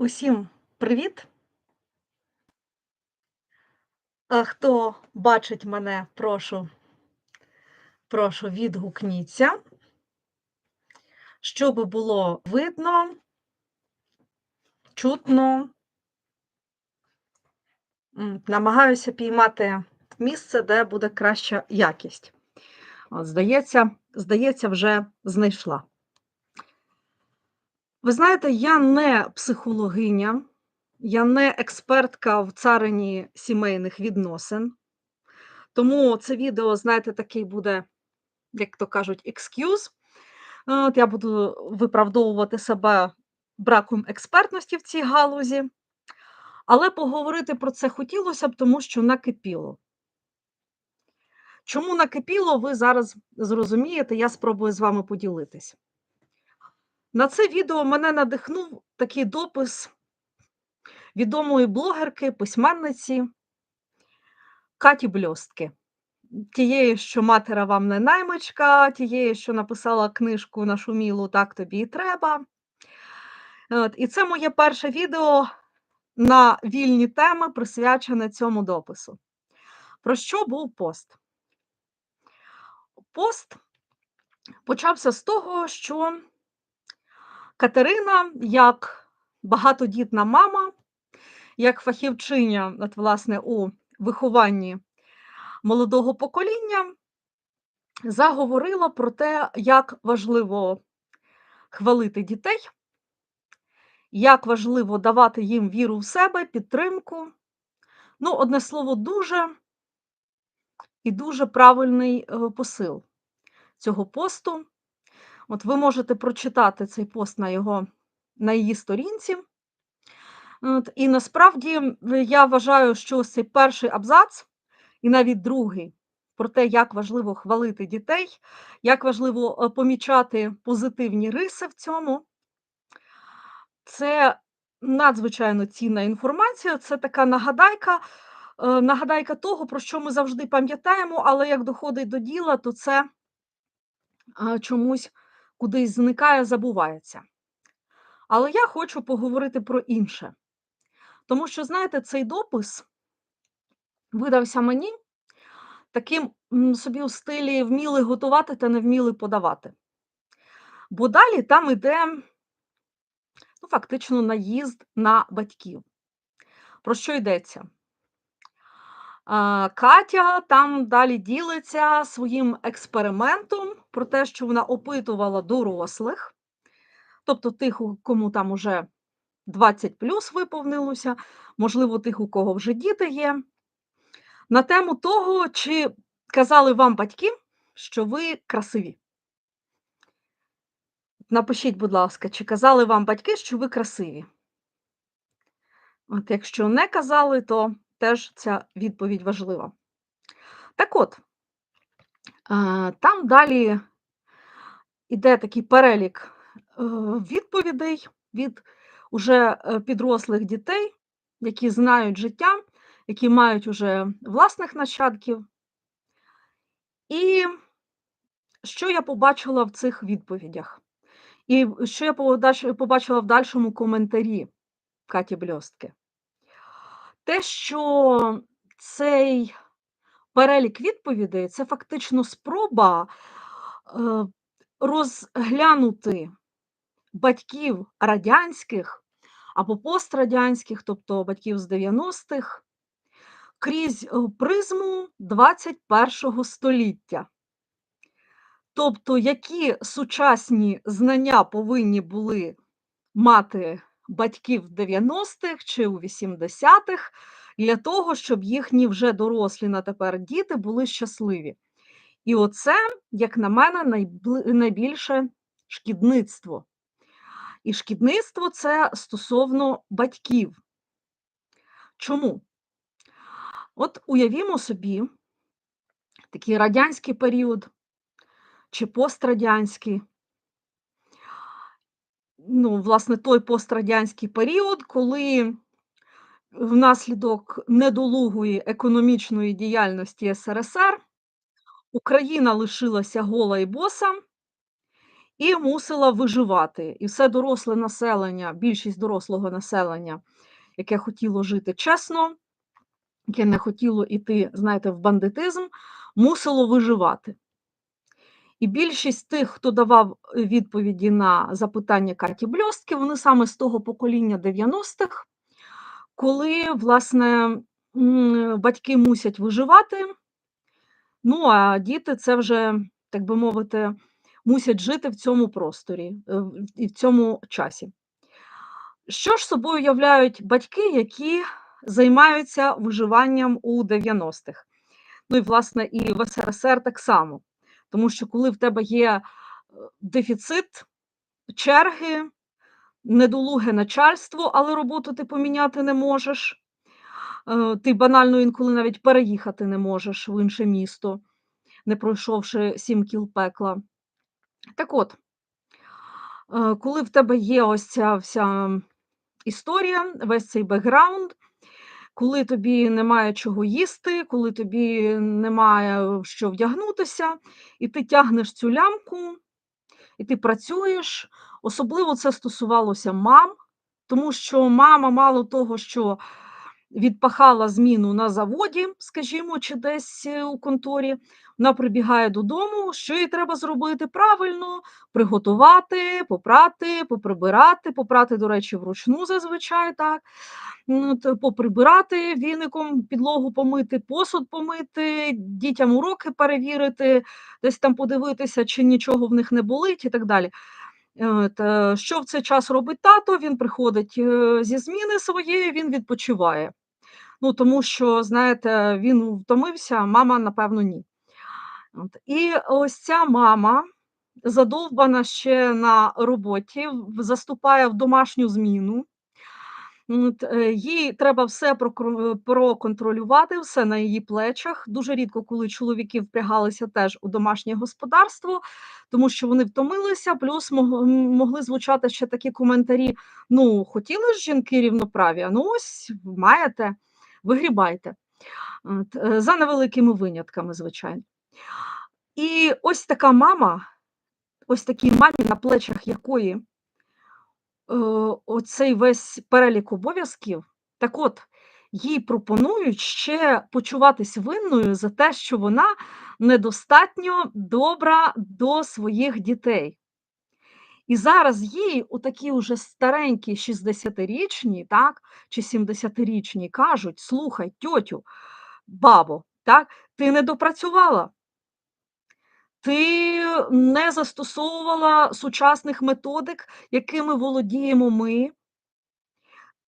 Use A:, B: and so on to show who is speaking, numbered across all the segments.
A: Усім привіт! Хто бачить мене, прошу, прошу, відгукніться, щоб було видно, чутно. Намагаюся піймати місце, де буде краща якість. От, здається, здається, вже знайшла. Ви знаєте, я не психологиня, я не експертка в царині сімейних відносин. Тому це відео, знаєте, такий буде, як то кажуть, excuse. От я буду виправдовувати себе браком експертності в цій галузі. Але поговорити про це хотілося б, тому що накипіло. Чому накипіло, ви зараз зрозумієте, я спробую з вами поділитись. На це відео мене надихнув такий допис відомої блогерки, письменниці Каті Бльостки. Тієї, що матера вам не наймичка, тієї, що написала книжку нашумілу Так тобі і треба. От, і це моє перше відео на вільні теми, присвячене цьому допису. Про що був пост? Пост почався з того, що Катерина, як багатодітна мама, як фахівчиня, от, власне, у вихованні молодого покоління, заговорила про те, як важливо хвалити дітей, як важливо давати їм віру в себе, підтримку. Ну, одне слово, дуже і дуже правильний е, посил цього посту. От ви можете прочитати цей пост на його, на її сторінці. От, і насправді я вважаю, що цей перший абзац, і навіть другий, про те, як важливо хвалити дітей, як важливо е, помічати позитивні риси в цьому. Це надзвичайно цінна інформація, це така нагадайка, е, нагадайка того, про що ми завжди пам'ятаємо, але як доходить до діла, то це чомусь кудись зникає, забувається. Але я хочу поговорити про інше. Тому що, знаєте, цей допис видався мені таким собі у стилі вміли готувати та не вміли подавати. Бо далі там іде ну, фактично наїзд на батьків. Про що йдеться? Катя там далі ділиться своїм експериментом про те, що вона опитувала дорослих, тобто тих, кому там уже 20 плюс виповнилося, можливо, тих, у кого вже діти є, на тему того, чи казали вам батьки, що ви красиві. Напишіть, будь ласка, чи казали вам батьки, що ви красиві? От якщо не казали, то теж ця відповідь важлива. Так от, там далі іде такий перелік е, відповідей від уже е, підрослих дітей, які знають життя, які мають уже власних нащадків. І що я побачила в цих відповідях? І що я побачила в дальшому коментарі Каті Бльостки? Те, що цей перелік відповідей це фактично спроба е, розглянути батьків радянських або пострадянських, тобто батьків з 90-х, крізь е, призму 21 століття. Тобто, які сучасні знання повинні були мати батьки в 90-х чи у 80-х для того, щоб їхні вже дорослі на тепер діти були щасливі. І оце, як на мене, найбільше шкідництво. І шкідництво це стосовно батьків. Чому? От уявімо собі такий радянський період чи пострадянський. Ну, власне, той пострадянський період, коли внаслідок недолугої економічної діяльності СРСР Україна лишилася гола і боса, і мусила виживати. І все доросле населення, більшість дорослого населення, яке хотіло жити чесно, яке не хотіло іти, знаєте, в бандитизм, мусило виживати. І більшість тих, хто давав е, відповіді на запитання Каті Бльостки, вони саме з того покоління 90-х, коли, власне, батьки мусять виживати, ну а діти це вже, так би мовити, мусять жити в цьому просторі е, і в цьому часі. Що ж собою являють батьки, які займаються виживанням у 90-х? Ну і, власне, і в СРСР так само. Тому що коли в тебе є е, дефіцит, черги, недолуге начальство, але роботу ти поміняти не можеш. е, Ти банально інколи навіть переїхати не можеш в інше місто, не пройшовши сім кіл пекла. Так от, е, коли в тебе є ось ця вся історія, весь цей бекграунд, коли тобі немає чого їсти, коли тобі немає що вдягнутися, і ти тягнеш цю лямку, і ти працюєш. Особливо це стосувалося мам, тому що мама, мало того, що відпахала зміну на заводі, скажімо, чи десь е, у конторі, вона прибігає додому, що їй треба зробити правильно, приготувати, попрати, поприбирати, попрати, до речі, вручну зазвичай так. Ну, поприбирати віником, підлогу помити, посуд помити, дітям уроки перевірити, десь там подивитися, чи нічого в них не болить і так далі. Е, що в цей час робить тато? Він приходить е, зі зміни своєї, він відпочиває. Ну, тому що, знаєте, він втомився, мама, напевно, ні. І ось ця мама, задовбана ще на роботі, заступає в домашню зміну. От, е, їй треба все проконтролювати, все на її плечах. Дуже рідко, коли чоловіки впрягалися теж у домашнє господарство, тому що вони втомилися, плюс могли звучати ще такі коментарі: ну, хотіли ж жінки рівноправ'я? Ну, ось маєте, вигрібайте. Е, за невеликими винятками, звичайно. І ось така мама, ось такій мамі, на плечах якої оцей весь перелік обов'язків, так от, їй пропонують ще почуватись винною за те, що вона недостатньо добра до своїх дітей. І зараз їй, отакі уже старенькі 60-річні, так, чи 70-річні, кажуть: слухай, тьотю, бабо, так, ти не допрацювала. Ти не застосовувала сучасних методик, якими володіємо ми.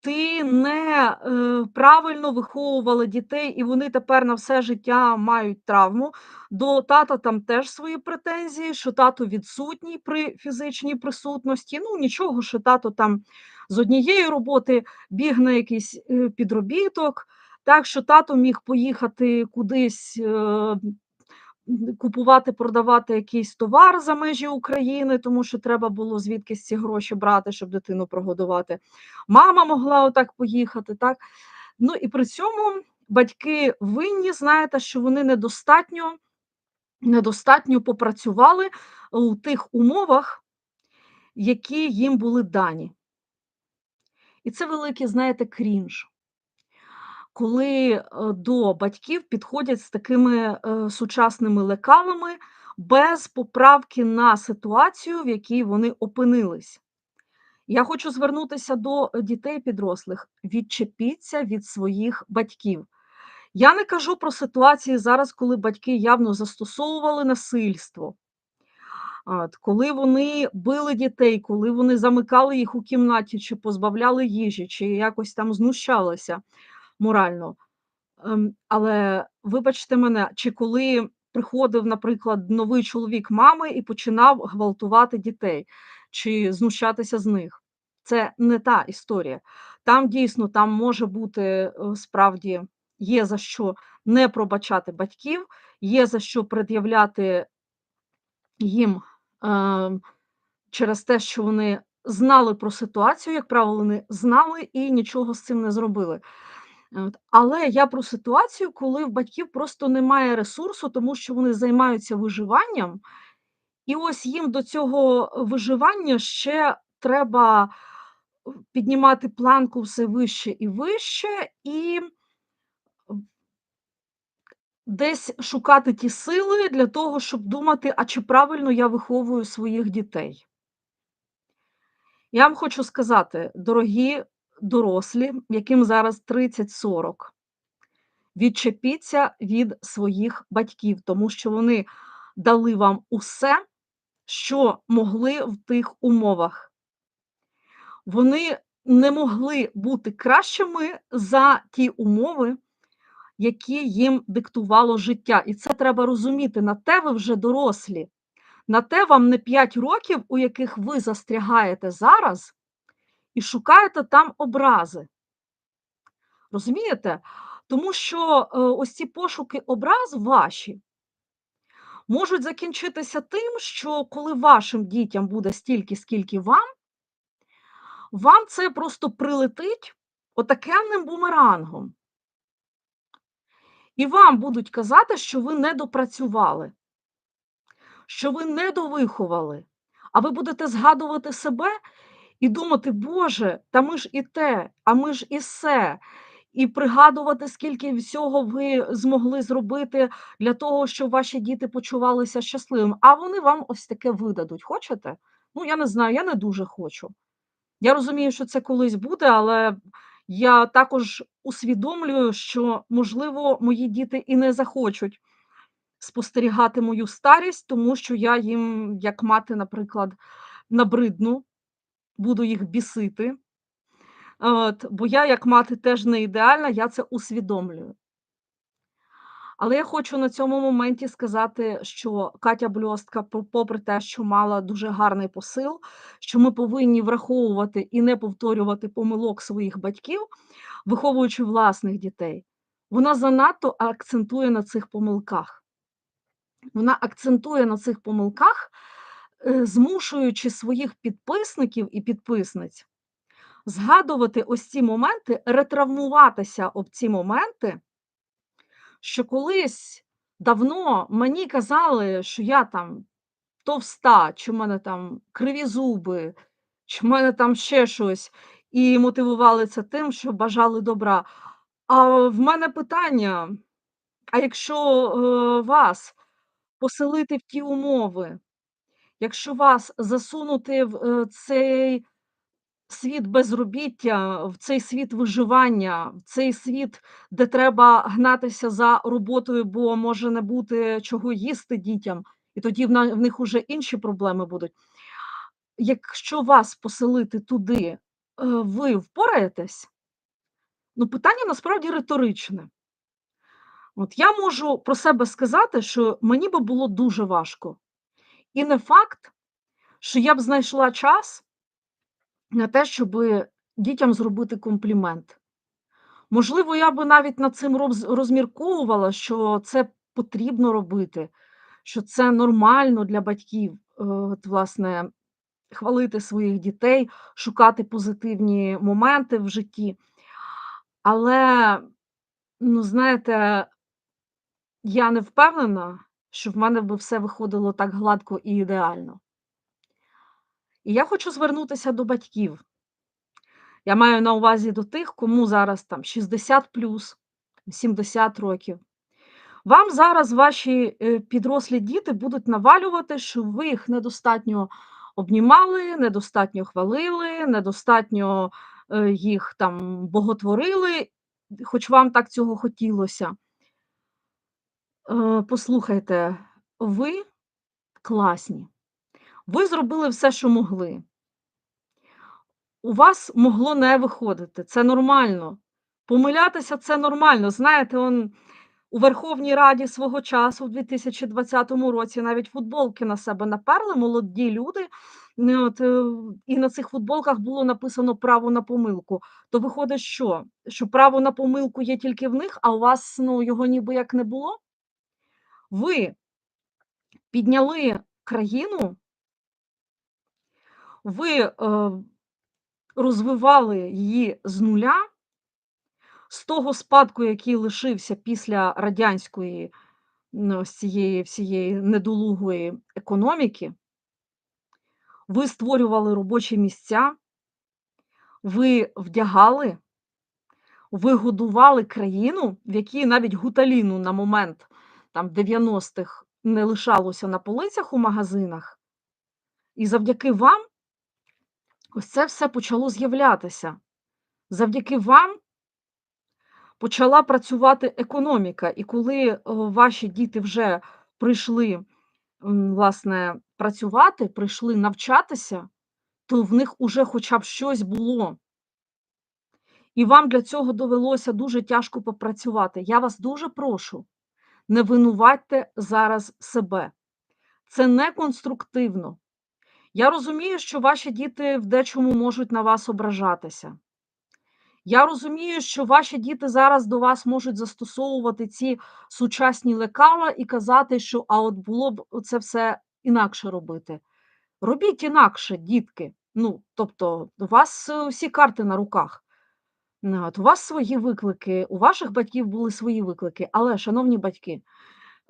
A: Ти не е, правильно виховувала дітей, і вони тепер на все життя мають травму. До тата там теж свої претензії, що тато відсутній при фізичній присутності. Ну нічого, що тато там з однієї роботи біг на якийсь е, підробіток, так що тато міг поїхати кудись. е, Купувати, продавати якийсь товар за межі України, тому що треба було звідкись ці гроші брати, щоб дитину прогодувати. Мама могла отак поїхати, так? Ну і при цьому батьки винні, знаєте, що вони недостатньо, недостатньо попрацювали у тих умовах, які їм були дані. І це великий, знаєте, крінж. Коли е, до батьків підходять з такими е, сучасними лекалами без поправки на ситуацію, в якій вони опинились. Я хочу звернутися до дітей підрослих. Відчепіться від своїх батьків. Я не кажу про ситуації зараз, коли батьки явно застосовували насильство. Коли вони били дітей, коли вони замикали їх у кімнаті, чи позбавляли їжі, чи якось там знущалися морально. Ем, але вибачте мене, чи коли приходив, наприклад, новий чоловік мами і починав гвалтувати дітей, чи знущатися з них. Це не та історія. Там дійсно там може бути е, справді є за що не пробачати батьків, є за що пред'являти їм ем, через те, що вони знали про ситуацію, як правило, вони знали і нічого з цим не зробили. Але я про ситуацію, коли в батьків просто немає ресурсу, тому що вони займаються виживанням, І ось їм до цього виживання ще треба піднімати планку все вище і вище, і десь шукати ті сили для того, щоб думати, а чи правильно я виховую своїх дітей. Я вам хочу сказати, дорогі дорослі, яким зараз 30-40, відчепіться від своїх батьків, тому що вони дали вам усе, що могли в тих умовах. Вони не могли бути кращими за ті умови, які їм диктувало життя. І це треба розуміти. На те ви вже дорослі. На те вам не 5 років, у яких ви застрягаєте зараз і шукаєте там образи. Розумієте? Тому що, е, ось ці пошуки образ ваші можуть закінчитися тим, що коли вашим дітям буде стільки, скільки вам, вам це просто прилетить отакенним бумерангом. І вам будуть казати, що ви недопрацювали, що ви недовиховали, а ви будете згадувати себе і думати: "Боже, та ми ж і те, а ми ж і се". І пригадувати, скільки всього ви змогли зробити для того, щоб ваші діти почувалися щасливими, а вони вам ось таке видадуть. Хочете? Ну, я не знаю, я не дуже хочу. Я розумію, що це колись буде, але я також усвідомлюю, що, можливо, мої діти і не захочуть спостерігати мою старість, тому що я їм, як мати, наприклад, набридну, буду їх бісити. От, бо я, як мати, теж не ідеальна, я це усвідомлюю. Але я хочу на цьому моменті сказати, що Катя Бльостка, попри те, що мала дуже гарний посил, що ми повинні враховувати і не повторювати помилок своїх батьків, виховуючи власних дітей, вона занадто акцентує на цих помилках. Вона акцентує на цих помилках, змушуючи своїх підписників і підписниць згадувати ось ці моменти, ретравмуватися об ці моменти, що колись давно мені казали, що я там товста, чи в мене там криві зуби, чи в мене там ще щось, і мотивували це тим, що бажали добра. А в мене питання: а якщо, е, вас поселити в ті умови, якщо вас засунути в, е, цей світ безробіття, в цей світ виживання, в цей світ, де треба гнатися за роботою, бо може не бути чого їсти дітям, і тоді в них уже інші проблеми будуть. Якщо вас поселити туди, е, ви впораєтесь? Ну, питання насправді риторичне. От я можу про себе сказати, що мені би було дуже важко. І не факт, що я б знайшла час на те, щоби дітям зробити комплімент. Можливо, я би навіть над цим розмірковувала, що це потрібно робити, що це нормально для батьків, е, от, власне, хвалити своїх дітей, шукати позитивні моменти в житті. Але, ну, знаєте, я не впевнена, що в мене би все виходило так гладко і ідеально. І я хочу звернутися до батьків. Я маю на увазі до тих, кому зараз там 60+, 70 років. Вам зараз ваші, е, підрослі діти будуть навалювати, що ви їх недостатньо обнімали, недостатньо хвалили, недостатньо, е, їх там боготворили, хоч вам так цього хотілося. Е, послухайте, ви класні. Ви зробили все, що могли. У вас могло не виходити, це нормально. Помилятися це нормально. Знаєте, он у Верховній Раді свого часу, в 2020 році, навіть футболки на себе наперли молоді люди, от, е, і на цих футболках було написано "Право на помилку". То виходить що? Що право на помилку є тільки в них, а у вас, ну, його ніби як не було? Ви підняли країну ви, е, розвивали її з нуля, з того спадку, який лишився після радянської ну, цієї всієї недолугої економіки. Ви створювали робочі місця, ви вдягали, ви годували країну, в якій навіть гуталіну на момент там 90-х не лишалося на полицях у магазинах. І завдяки вам ось це все почало з'являтися. Завдяки вам почала працювати економіка. І коли, е, ваші діти вже прийшли, власне, працювати, прийшли навчатися, то в них уже хоча б щось було. І вам для цього довелося дуже тяжко попрацювати. Я вас дуже прошу, не винуватьте зараз себе. Це неконструктивно. Я розумію, що ваші діти в дечому можуть на вас ображатися. Я розумію, що ваші діти зараз до вас можуть застосовувати ці сучасні лекала і казати, що а от було б це все інакше робити. Робіть інакше, дітки. Ну, тобто, у вас е, всі карти на руках. От, у вас свої виклики, у ваших батьків були свої виклики. Але, шановні батьки,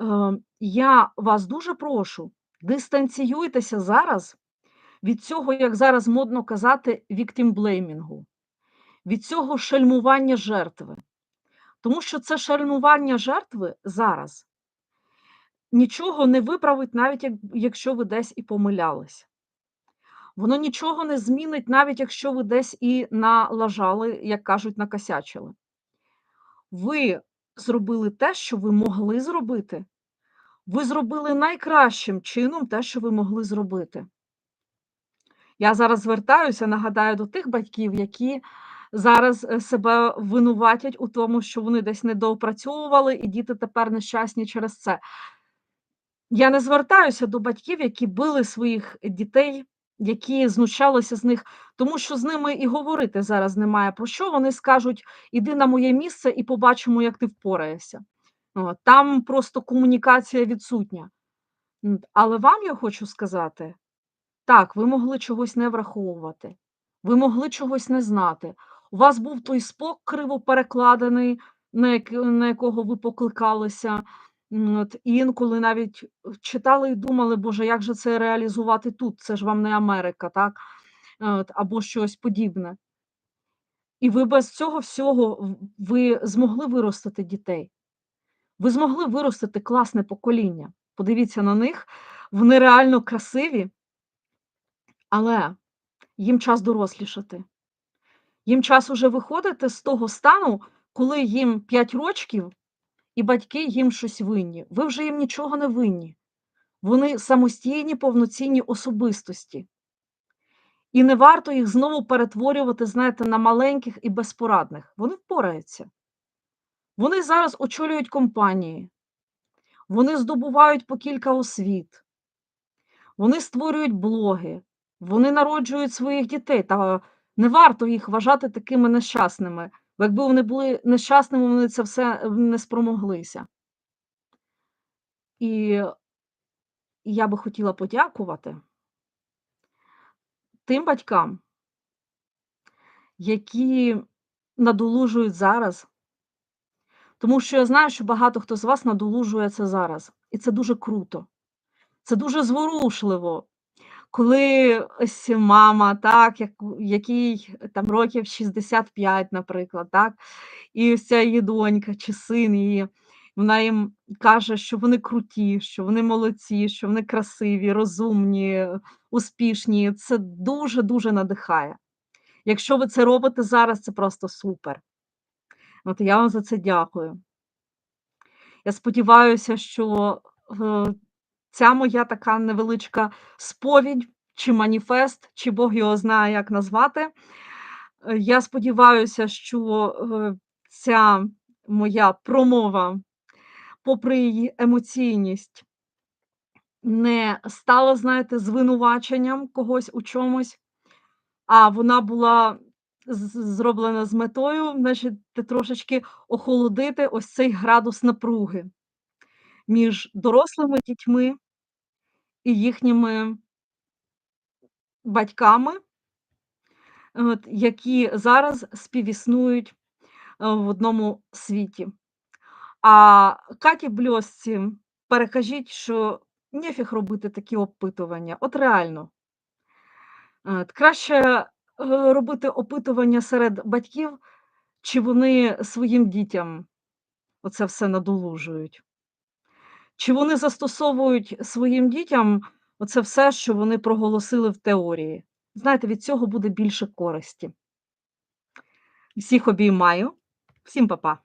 A: е, я вас дуже прошу, дистанціюйтеся зараз від цього, як зараз модно казати, victim-blaming, від цього шельмування жертви. Тому що це шельмування жертви зараз нічого не виправить, навіть як якщо ви десь і помилялись. Воно нічого не змінить, навіть якщо ви десь і налажали, як кажуть, накосячили. Ви зробили те, що ви могли зробити. Ви зробили найкращим чином те, що ви могли зробити. Я зараз звертаюся, нагадаю, до тих батьків, які зараз, е, себе винуватять у тому, що вони десь недоопрацьовували, і діти тепер нещасні через це. Я не звертаюся до батьків, які били своїх дітей, які знущалися з них, тому що з ними і говорити зараз немає про що. Вони скажуть: "Іди на моє місце і побачимо, як ти впораєшся". Там просто комунікація відсутня. Але вам я хочу сказати: так, ви могли чогось не враховувати, ви могли чогось не знати. У вас був той спок криво перекладений, на якого ви покликалися. От, інколи навіть е, читали і думали: "Боже, як же це реалізувати тут? Це ж вам не Америка", так? От, або щось подібне. І ви без цього всього ви змогли виростити дітей. Ви змогли виростити класне покоління. Подивіться на них, вони реально красиві. Але їм час дорослішати. Їм час уже виходити з того стану, коли їм 5 рочків, і батьки їм щось винні. Ви вже їм нічого не винні. Вони самостійні, повноцінні особистості. І не варто їх знову перетворювати, знаєте, на маленьких і безпорадних. Вони впораються. Вони зараз очолюють компанії, вони здобувають по кілька освіт, вони створюють блоги, вони народжують своїх дітей. Та не варто їх вважати такими нещасними, бо якби вони були нещасними, вони це все не спромоглися. І я би хотіла подякувати тим батькам, які надолужують зараз. Тому що я знаю, що багато хто з вас надолужує це зараз, і це дуже круто. Це дуже зворушливо, коли ось мама, так, як якій там років 65, наприклад, так, і ця її донька чи син її, вона їм каже, що вони круті, що вони молодці, що вони красиві, розумні, успішні. Це дуже-дуже надихає. Якщо ви це робите зараз, це просто супер. От я вам за це дякую. Я сподіваюся, що, е, ця моя така невеличка сповідь чи маніфест, чи Бог його знає, як назвати. Е, я сподіваюся, що, е, ця моя промова, попри її емоційність не стала, знаєте, звинуваченням когось у чомусь, а вона була зроблена з метою, значить, трошечки охолодити ось цей градус напруги між дорослими дітьми і їхніми батьками, от, які зараз співіснують, е, в одному світі. А Каті Бльосці перекажіть, що нефіг робити такі опитування. От реально. От, краще, е, робити опитування серед батьків, чи вони своїм дітям оце все надолужують. Чи вони застосовують своїм дітям оце все, що вони проголосили в теорії. Знаєте, від цього буде більше користі. Всіх обіймаю. Всім па-па.